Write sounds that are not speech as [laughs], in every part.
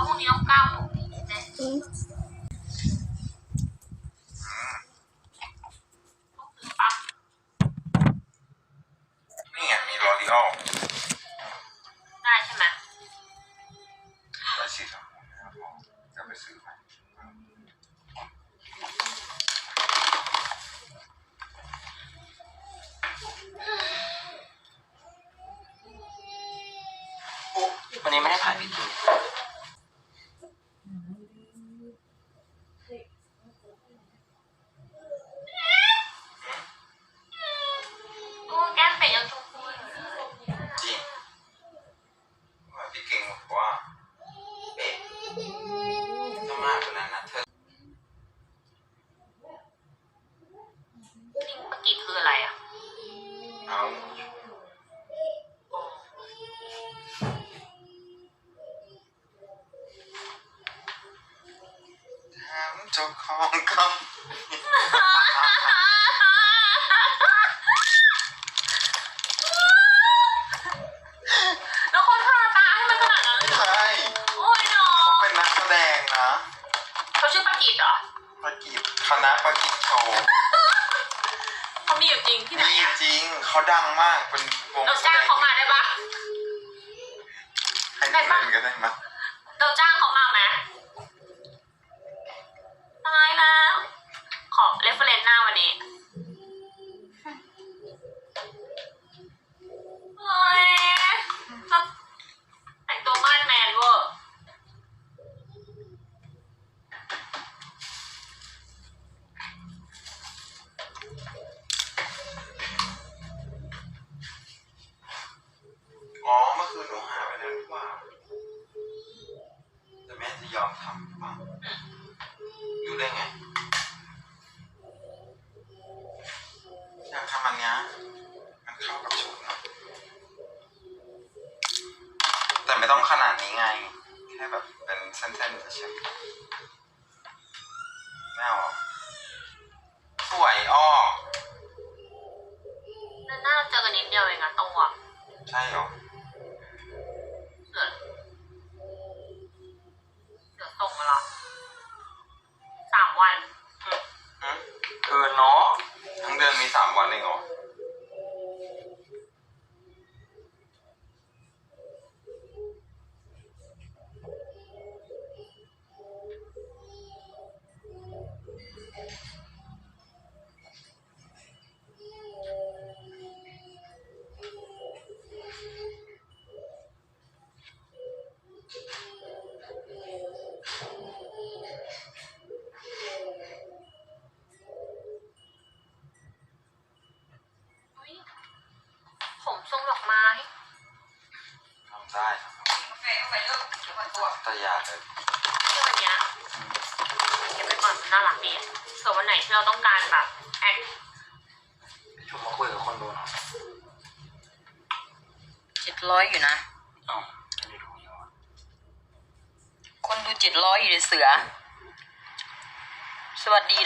ราะพรุ่ง ก็ได้มั้ยเราจ้างเขามาไหมตายแล้วขอเรฟเฟรนหน้าวันนี้ นาดนี้ไง แค่แบบเป็นเส้นๆเฉยๆไม่เอาหรอสวยออกเดือนหน้าเราเจอกันนิดเดียวเองอะตัวใช่หรอเสือเสือส่งมาเหรอสามวันหึเกินเนาะทั้งเดือนมีสามวันเองเหรออุ๊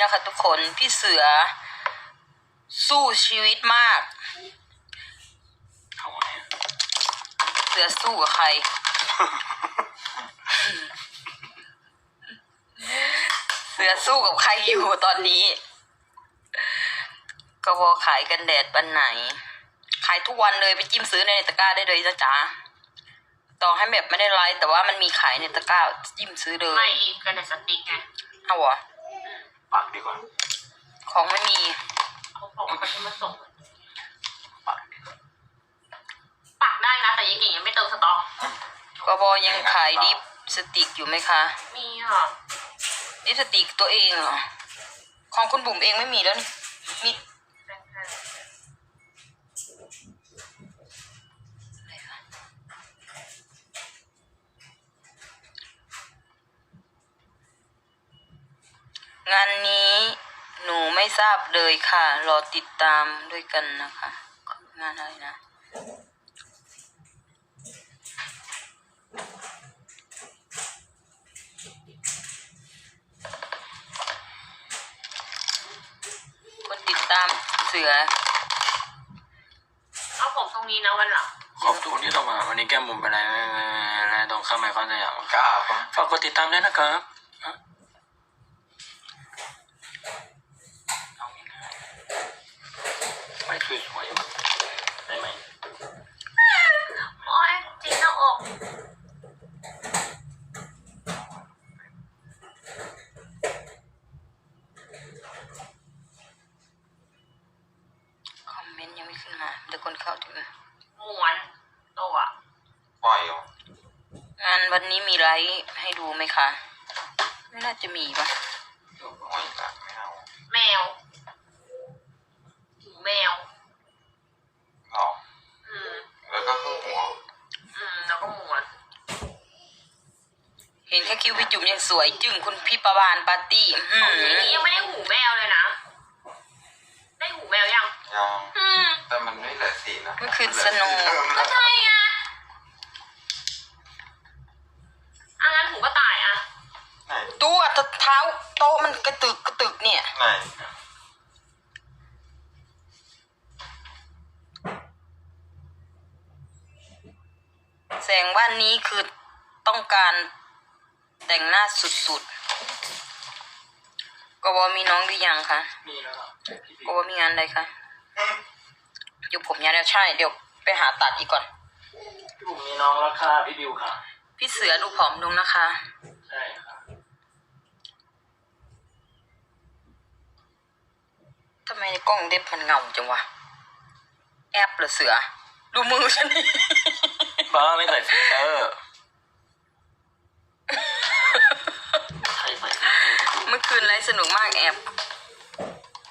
นะคะทุกคนพี่เสือ สู้ชีวิตมากเอาไงอะเสือสู้กับใคร เสือสู้กับใครอยู่ตอนนี้ ก็พอขายกันแดดวันไหน ขายทุกวันเลยไปจิ้มซื้อในตะกร้าได้เลยนะจ๊ะต่อให้แบบไม่ได้ไลฟ์แต่ว่ามันมีขายในตะกร้าจิ้มซื้อเลไม่ยกันในสติ๊กไงเอาวะ ปักดีกว่าของไม่มีเขาบอกว่าเขาจะมาส่งปักดีกว่าปักได้นะ แต่ยังเก่งยังไม่เติมสต็อก กบยังขายดิปสติกอยู่ไหมคะ มีค่ะดิปสติกตัวเองเหรอ ของคุณบุ๋มเองไม่มีแล้วนี่มี งานนี้หนูไม่ทราบเลยค่ะ รอติดตามด้วยกันนะคะ งานอะไรนะ คนติดตามเสือ เอาผมตรงนี้นะวันหลัง ขอบคุณที่เรามา วันนี้แก้มบุ๋มไปอะไรอะไรตรงเข้ามาไมคอนสยามกล้าปะฝากกดติดตามด้วยนะครับฮะเอาง่ายๆไม่คือสวยมากได้ไหม โอ้ยจีนหน้าอก คอมเมนต์ยัง ไม่ขึ้นมาเดี๋ยวคนเข้าถึงม้วนตัวปล่อยอยู่งานวันนี้มีไลฟ์ให้ดูไหมคะ ไม่น่าจะมีปะโอ้ยกะไม่เอาแมวหูแมวหรออืมแล้วก็คือหัวอืมแล้วก็ม้วนเห็นแค่คิ้วพี่จุ๋มยังสวยจึงคุณพี่ประวานปาร์ตี้อื้อทีหือนี้ยังไม่ได้หูแมวเลยนะ ลือสีนะมันคือสโนว์เดิมก็แล้วใช่ไงอะงั้นหูก็ตายอะ ไหนตัวเท้าโต๊ะมันกระตึกกระตึกเนี่ย ไหนแสงว่านนี้คือต้องการแต่งหน้าสุดๆกบมีน้องหรือยังคะ มีแล้วเหรอพี่กบมีงานอะไรคะเดี๋ ยวผมยาแล้วใช่ เดี๋ยวไปหาตัดอีกก่อน พี่บุ๋มมีน้องแล้วค่ะพี่บิวค่ะ พี่เสือดูผอมลงนะคะ ใช่ค่ะทำไมในกล้องเด็บมันเงาจังวะ แอบเหรอเสือ ดูมือฉันนี่ บ้าไม่ใส่ฟิลเตอร์ใครใส่ฟิลเตอร์เมื่อคืนไลฟ์สนุกมากแอบ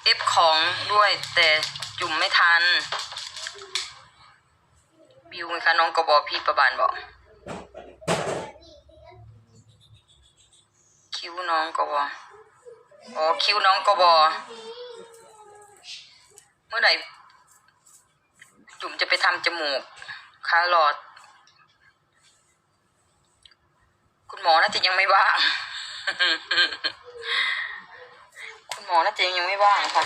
เอฟของด้วยแต่จุ่มไม่ทัน บิวไงคะน้องกบอพี่ประบานบอก คิ้วน้องกบออ๋อคิ้วน้องกบอเมื่อไหร่จุ่มจะไปทำจมูกคาหลอด คุณหมอน่าจะยังไม่ว่าง คุณหมอน่าจะยังไม่ว่างค่ะ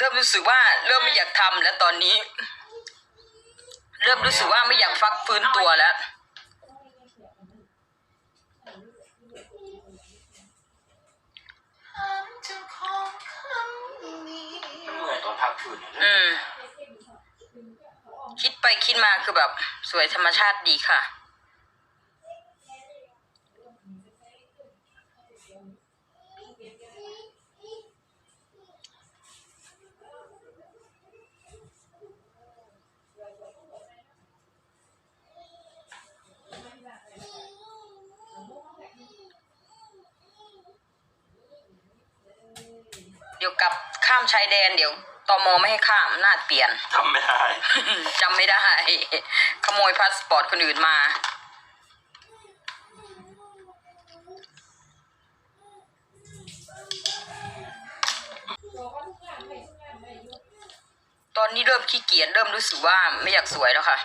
เริ่มรู้สึกว่าเริ่มไม่อยากทำแล้วตอนนี้ เริ่มรู้สึกว่าไม่อยากฟักฟื้นตัวแล้วมันเหนื่อยตอนพักคืนเนี่ยอืมคิดไปคิดมาคือแบบสวยธรรมชาติดีค่ะ เดี๋ยวกลับข้ามชายแดนเดี๋ยวตมไม่ให้ข้ามหน้าเปลี่ยน ทำไม่ได้ จำไม่ได้ ขโมยพาสปอร์ตคนอื่นมา ตอนนี้เริ่มขี้เกียจเริ่มรู้สึกว่าไม่อยากสวยแล้วค่ะ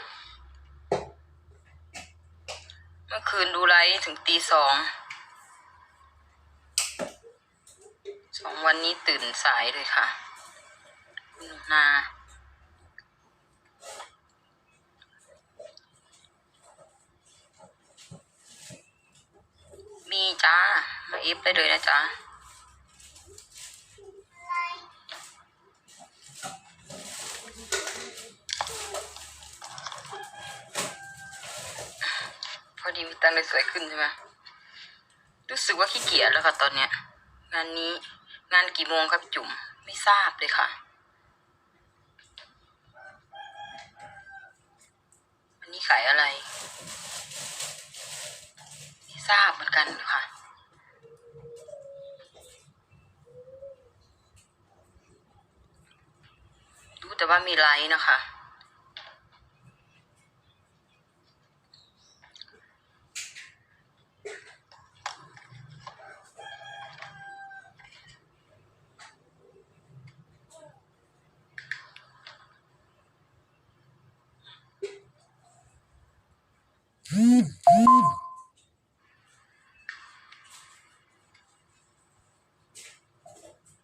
เมื่อคืนดูไลฟ์ถึงตีสอง สองวันนี้ตื่นสายเลยค่ะคุณหนูนามีจ้า มาเอฟได้เลยนะจ๊ะพอดีมีตังเลยสวยขึ้นใช่ไหมรู้สึกว่าขี้เกียจแล้วค่ะตอนเนี้ยงานนี้ งานกี่โมงครับจุ๋มไม่ทราบเลยค่ะวันนี้ขายอะไร ไม่ทราบเหมือนกันค่ะรู้แต่ว่ามีไลน์นะคะ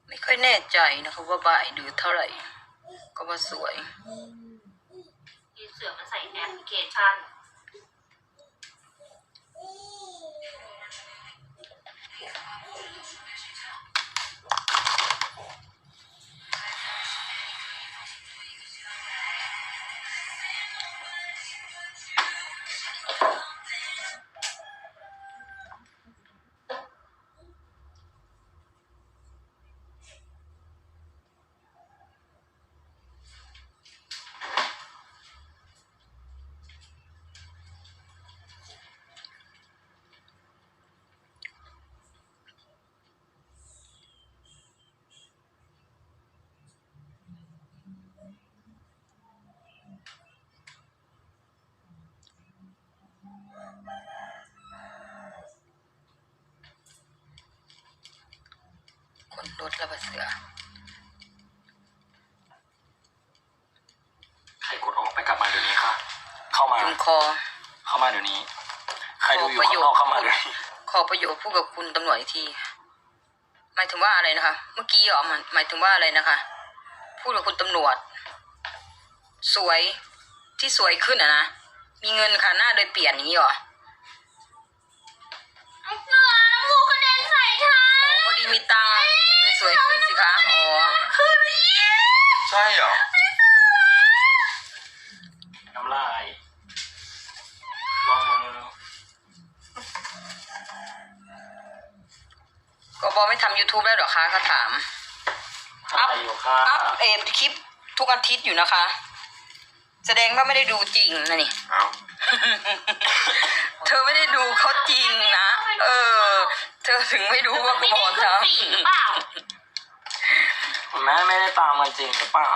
ไม่ค่อยแน่ใจนะคะว่าบ่ายหรือเท่าไหร่ ก็ว่าสวยยีเสือมันใส่แอปพลิเคชัน รถระเบิดเสือ ใครกดออกไปกลับมาเดี๋ยวนี้ค่ะ เข้ามา จุงคอ เข้ามาเดี๋ยวนี้ ใครดูอยู่ขอประข้าโยงชน์นอกเข้ามาเดี๋ยวนี้ขอประโยชน์พูดกับคุณตำรวจอีกที หมายถึงว่าอะไรนะคะ เมื่อกี้เหรอหมายหมายถึงว่าอะไรนะคะ พูดกับคุณตำรวจ สวยที่สวยขึ้นอะนะ มีเงินค่ะหน้าโดยเปลี่ยนอย่างนี้เหรอเสือหมูกระเด็นใส่ฉัน พอดีมีตังค์เลย สวยขึ้นสิคะอ๋อคือนี่ใช่เหรอน้ำลายลองมือก็บอกไม่ทำ YouTube แล้วเหรอคะเขาถามอะไรอยู่ค่ะอัพเอฟคลิปทุกอาทิตย์อยู่นะคะ แสดงว่าไม่ได้ดูจริงนะนี่ เอา เธอไม่ได้ดูเขาจริงนะ เออ เธอถึงไม่รู้ว่าไม่กูบได้อกขึ้เธอนสีหรือเปล่าแม่ไม่ได้ตามมันจริงหรือเปล่า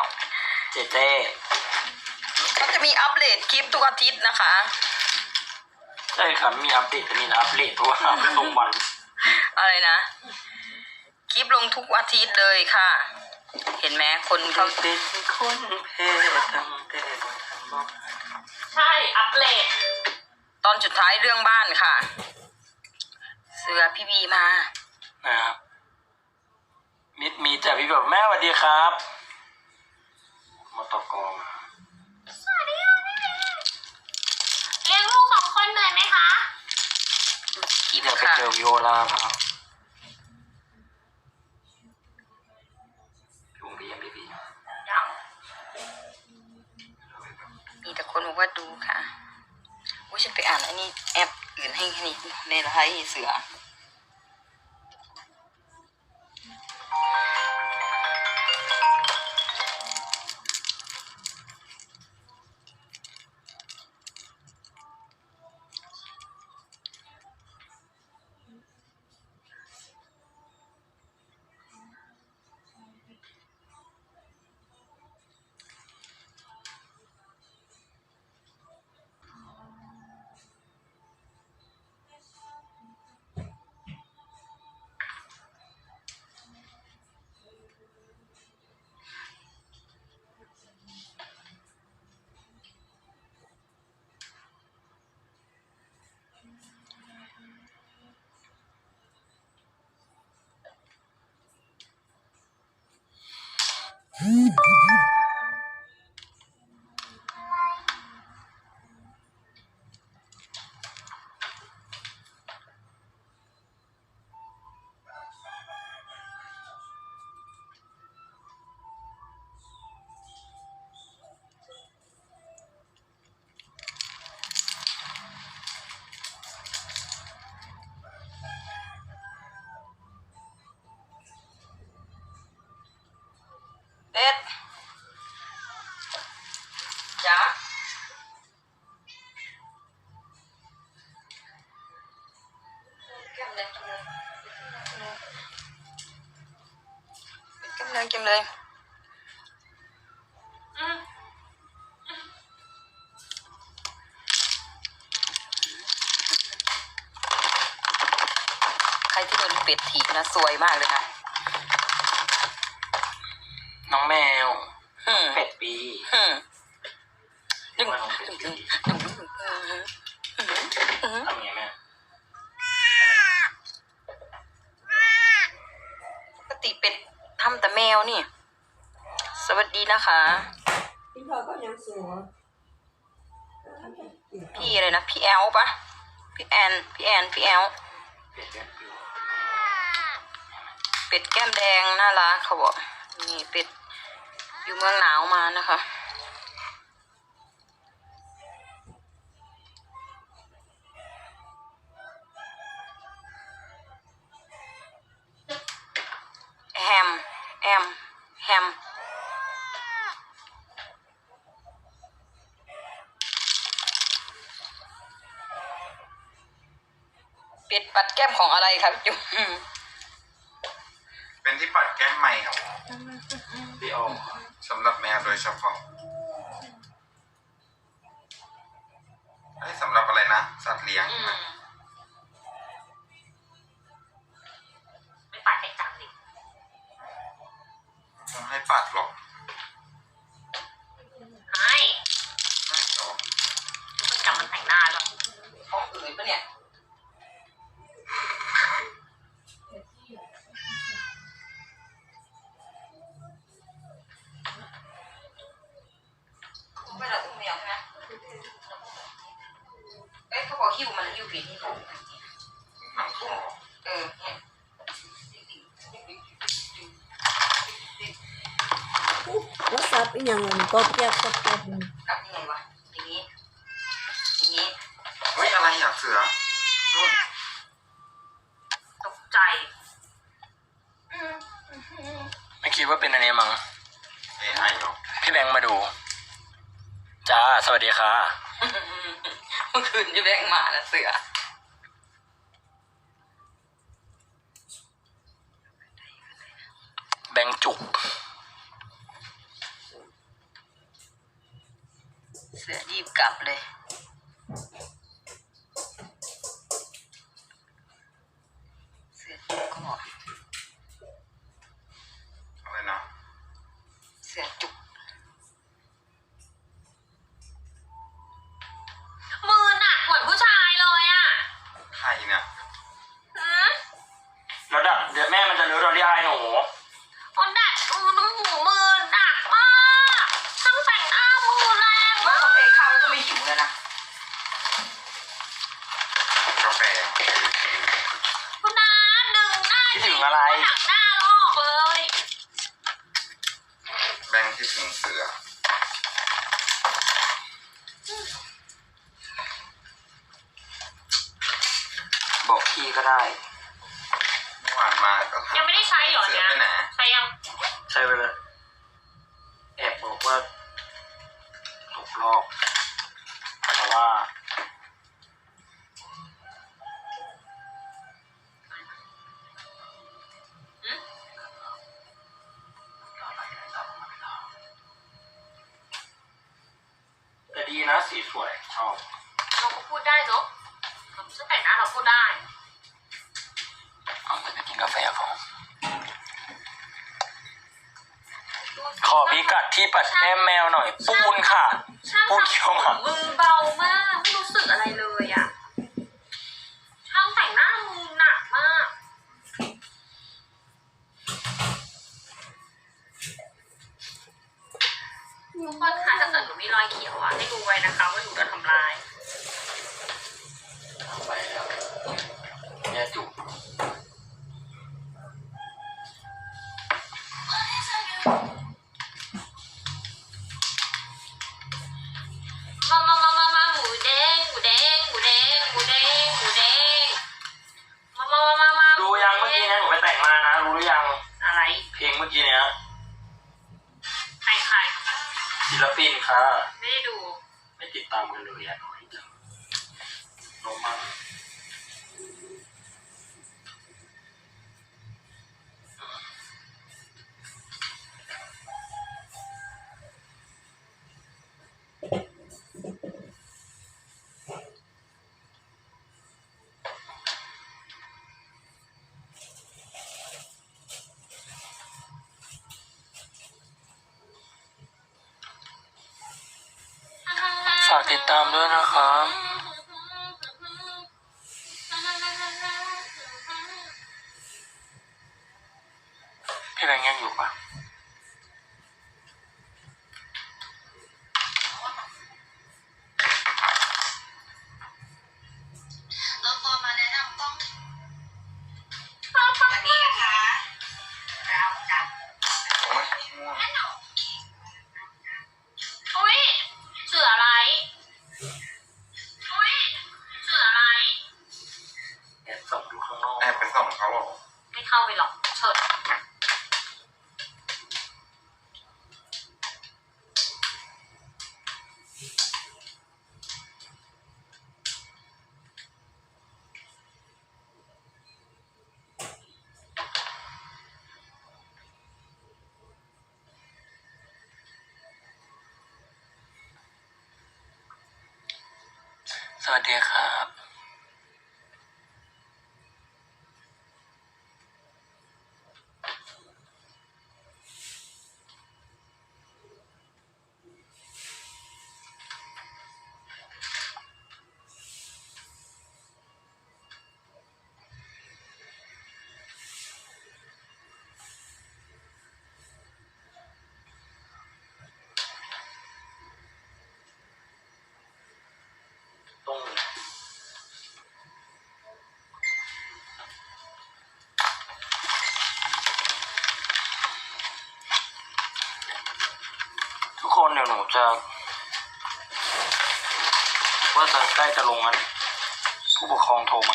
เจเจเขาจะมีอัปเดตคลิปทุกอาทิตย์นะคะ ใช่ครับมีอัปเดตแต่มีอัปเดตเพราะว่าไม่ตรงวัน อะไรนะ คลิปลงทุกอาทิตย์เลยค่ะ เห็นไหมคนเขาเป็นคนเพศตั้งแต่บนทางบอกใช่ อัปเดตตอนสุดท้ายเรื่องบ้านค่ะเสือพี่บีมา นะครับ มิดมีแต่พี่แบบแม่สวัสดีครับมตกมาสวัสดีค่ะพี่เมย์เลี้ยงลูกสองคนเหนื่อยไหมคะคลิปเดี๋ยวไปค่ะเจอวิโอลาเปล่าลุงพี่ยังพี่พี่ยังมีแต่คนบอกว่าดูค่ะอุ้ยฉันไปอ่านอันนี้แอปอื่นให้นี่ในไลฟ์เสือ Mm-hmm. [laughs] เก็บเลยเก็บเลยเก็บเลยอืมใครที่โดนเป็ดถีบนะสวยมากเลยค่ะ น้องแมวอืมเป็ดปี อืมดึงว่าน้องเป็ดดึงปีดึงดึงดึงอืมอืม ทำไงแม่ ปกติเป็ดทำแต่แม วนี่ สวัสดีนะคะ พี่พลอยก็ยังสวยพี่อะไรนะ พี่แอลปะพี่แอน พี่แอน พี่แอลเป็ดแบบปีเป็ดแก้มแดงน่ารักเขาบอกนี่เป็ดอยู่เมืองหนาวมานะคะ แก้มของอะไรครับพี่จุ๋มเป็นที่ปัดแก้มใหม่ครับพี่โอสำหรับแมวโดยเฉพาะอ้สำหรับอะไรนะ สัตว์เลี้ยง ยังเงินก็แก๊บก็แก๊บกลับยังไงวะทีนี้ทีนี้เฮ้ยอะไรอะเสือตกใจอือไม่คิดว่าเป็นอะไรมั้ง เอไอหรอพี่แบงค์มาดู จ้า สวัสดีค่ะ อืมเมื่อคืนจะแบงค์มานะเสือแบงค์จุก แปดยี่กลับเลย เสือกก็อะไรนะ เสือจุก ปัดแก้มแมวหน่อย ปูนค่ะปูนเขียวหมาก มือเบามาก ไม่รู้สึกอะไร ดีค่ะ ต้องทุกคนเดี๋ยวหนูจะ ว่าจะใกล้จะลงมันผู้ปกครองโทรมา